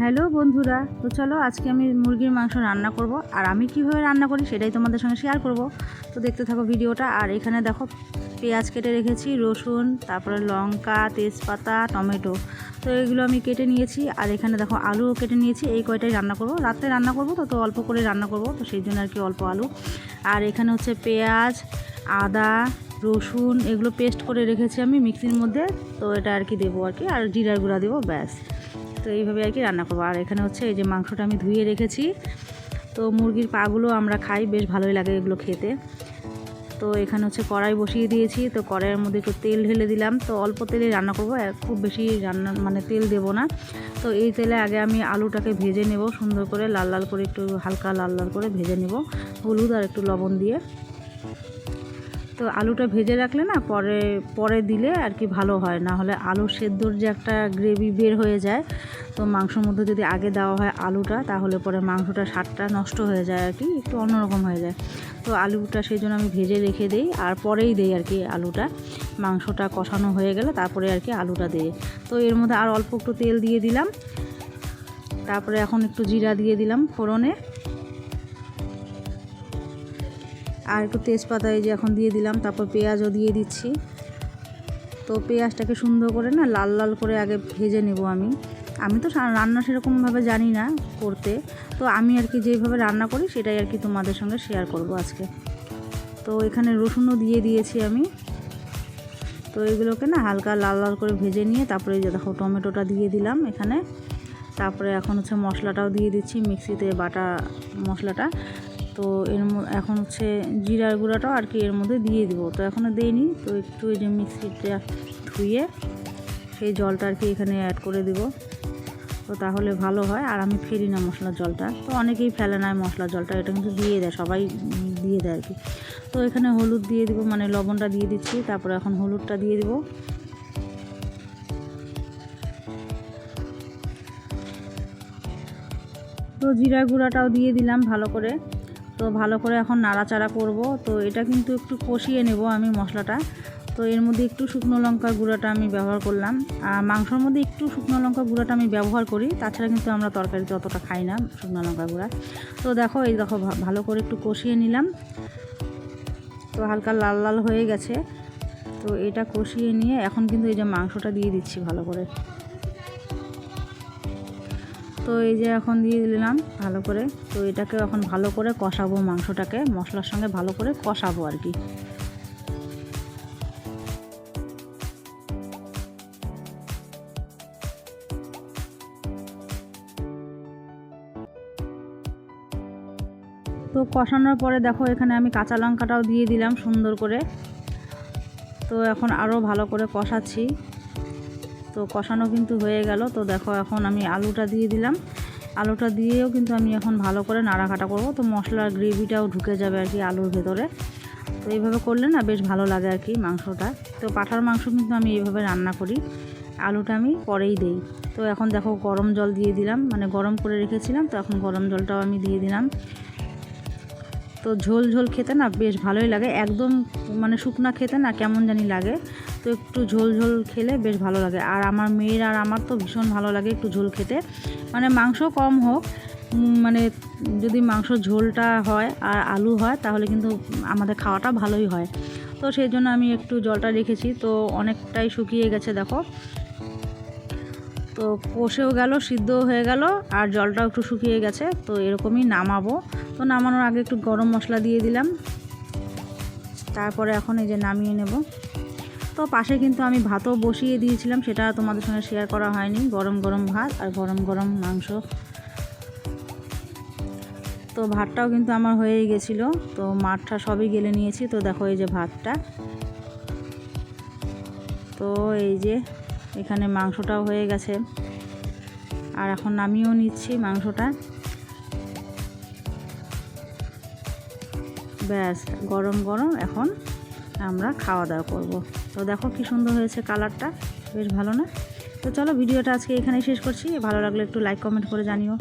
Hello বন্ধুরা, তো চলো আজকে আমি মুরগির মাংস রান্না করব। আর আমি কীভাবে রান্না করি সেটাই তোমাদের সঙ্গে শেয়ার করব। তো দেখতে থাকো ভিডিওটা। আর এখানে দেখো পেঁয়াজ কেটে রেখেছি, রসুন, তারপরে লঙ্কা, তেজপাতা, টমেটো। তো এগুলো আমি কেটে নিয়েছি। আর এখানে দেখো আলুও কেটে নিয়েছি। এই কয়টাই রান্না করব। রাত্রে রান্না করব তো তো অল্প করে রান্না করব। তো সেই জন্য আর কি অল্প আলু। আর এখানে হচ্ছে পেঁয়াজ, আদা, রসুন এগুলো পেস্ট করে রেখেছি আমি মিক্সির মধ্যে। তো এটা আর কি দেবো আর কি। আর জিরার গুঁড়া দেবো, ব্যাস। তো এইভাবে আর কি রান্না করব। আর এখানে হচ্ছে এই যে মাংসটা আমি ধুয়ে রেখেছি। তো মুরগির পাগুলো আমরা খাই, বেশ ভালোই লাগে এগুলো খেতে। তো এখানে হচ্ছে কড়াই বসিয়ে দিয়েছি। তো কড়াইয়ের মধ্যে একটু তেল ঢেলে দিলাম। তো অল্প তেলে রান্না করব খুব বেশি রান্না মানে তেল দেব না। তো এই তেলে আগে আমি আলুটাকে ভেজে নেব সুন্দর করে, লাল লাল করে একটু হালকা লাল লাল করে ভেজে নেব। হলুদ আর একটু লবণ দিয়ে। তো আলুটা ভেজে রাখলে না পরে পরে দিলে আর কি ভালো হয়। না হলে আলু সেদ্ধর যে একটা গ্রেভি বের হয়ে যায়, তো মাংসর মধ্যে যদি আগে দেওয়া হয় আলুটা, তাহলে পরে মাংসটা স্বাদটা নষ্ট হয়ে যায় আর কি, একটু অন্যরকম হয়ে যায়। তো আলুটা সেই জন্য আমি ভেজে রেখে দিই, আর পরেই দিই আর কি আলুটা। মাংসটা কষানো হয়ে গেলে তারপরে আর কি আলুটা দিই। তো এর মধ্যে আর অল্প একটু তেল দিয়ে দিলাম। তারপরে এখন একটু জিরা দিয়ে দিলাম ফোড়নে। আর একটু তেজপাতা এই যে এখন দিয়ে দিলাম, তারপর পেঁয়াজও দিয়ে দিচ্ছি। তো পেঁয়াজটাকে সুন্দর করে না লাল লাল করে আগে ভেজে নেব আমি। আমি তো রান্না সেরকমভাবে জানি না করতে। তো আমি আর কি যেভাবে রান্না করি সেটাই আর কি তোমাদের সঙ্গে শেয়ার করব আজকে। তো এখানে রসুনও দিয়ে দিয়েছি আমি। তো এগুলোকে না হালকা লাল লাল করে ভেজে নিয়ে তারপরে যে দেখো টমেটোটা দিয়ে দিলাম এখানে। তারপরে এখন হচ্ছে মশলাটাও দিয়ে দিচ্ছি মিক্সিতে বাটা মশলাটা। তো এর এখন হচ্ছে জিরার গুঁড়াটাও আর কি এর মধ্যে দিয়ে দিব। তো এখনও দিইনি, তো একটু এই যে মিক্সিটা ধুয়ে সেই জলটা আর কি এখানে অ্যাড করে দিব। তো তাহলে ভালো হয়, আর আমি ফেলি না মশলার জলটা। তো অনেকেই ফেলে না মশলার জলটা, এটা কিন্তু দিয়ে দেয়, সবাই দিয়ে দেয় আর কি। তো এখানে হলুদ দিয়ে দিব মানে লবণটা দিয়ে দিচ্ছি, তারপরে এখন হলুদটা দিয়ে দিব। তো জিরা গুঁড়াটাও দিয়ে দিলাম ভালো করে। তো ভালো করে এখন নাড়াচাড়া করব। তো এটা কিন্তু একটু কষিয়ে নেব আমি মশলাটা। তো এর মধ্যে একটু শুকনো লঙ্কার গুঁড়োটা আমি ব্যবহার করলাম। আর মাংসর মধ্যে একটু শুকনো লঙ্কার গুঁড়োটা আমি ব্যবহার করি, তাছাড়া কিন্তু আমরা তরকারিতে অতটা খাই না শুকনো লঙ্কা গুঁড়া। তো দেখো, এই দেখো ভালো করে একটু কষিয়ে নিলাম। তো হালকা লাল লাল হয়ে গেছে। তো এটা কষিয়ে নিয়ে এখন কিন্তু এই যে মাংসটা দিয়ে দিচ্ছি ভালো করে। তো এই যে এখন দিয়ে দিলাম ভালো করে। তো এটাকে এখন ভালো করে কষাবো মাংসটাকে, মশলার সঙ্গে ভালো করে কষাবো আর কি। তো কষানোর পরে দেখো এখানে আমি কাঁচা লঙ্কাটাও দিয়ে দিলাম সুন্দর করে। তো এখন আরও ভালো করে কষাচ্ছি। তো কষানো কিন্তু হয়ে গেল। তো দেখো এখন আমি আলুটা দিয়ে দিলাম। আলুটা দিয়েও কিন্তু আমি এখন ভালো করে নাড়াঘাটা করব। তো মশলার গ্রেভিটাও ঢুকে যাবে আর কি আলুর ভেতরে। তো এইভাবে করলে না বেশ ভালো লাগে আর কি মাংসটা। তো পাঠার মাংস কিন্তু আমি এইভাবে রান্না করি। আলুটা আমি পরেই দেই। তো এখন দেখো গরম জল দিয়ে দিলাম। মানে গরম করে রেখেছিলাম। তো এখন গরম জলটাও আমি দিয়ে দিলাম। তো ঝোল ঝোল খেতে না বেশ ভালোই লাগে। একদম মানে শুকনা খেতে না কেমন জানি লাগে। তো একটু ঝোল ঝোল খেলে বেশ ভালো লাগে। আর আমার মেয়ের আর আমার তো ভীষণ ভালো লাগে একটু ঝোল খেতে। মানে মাংস কম হোক মানে যদি মাংস ঝোলটা হয় আর আলু হয় তাহলে কিন্তু আমাদের খাওয়াটা ভালোই হয়। তো সেই জন্য আমি একটু জলটা রেখেছি। তো অনেকটাই শুকিয়ে গেছে, দেখো। তো কষেও গেল, সিদ্ধও হয়ে গেল, আর জলটাও একটু শুকিয়ে গেছে, তো এরকমই নামাবো। তো নামানোর আগে একটু গরম মশলা দিয়ে দিলাম। তারপরে এখন এই যে নামিয়ে নেব। তো পাশে কিন্তু আমি ভাতও বসিয়ে দিয়েছিলাম, সেটা তোমাদের সঙ্গে শেয়ার করা হয়নি। গরম গরম ভাত আর গরম গরম মাংস। তো ভাতটাও কিন্তু আমার হয়েই গেছিল। তো মাঠটা সবই গেলে নিয়েছি। তো দেখো এই যে ভাতটা। তো এই যে এখানে মাংসটাও হয়ে গেছে। আর এখন নামিয়েও নিচ্ছি মাংসটা। ব্যাস, গরম গরম এখন আমরা খাওয়া দাওয়া করব। তো দেখো কি সুন্দর হয়েছে কালারটা, বেশ ভালো না? তো চলো ভিডিওটা আজকে এখানেই শেষ করছি। ভালো লাগলে একটু লাইক কমেন্ট করে জানিও।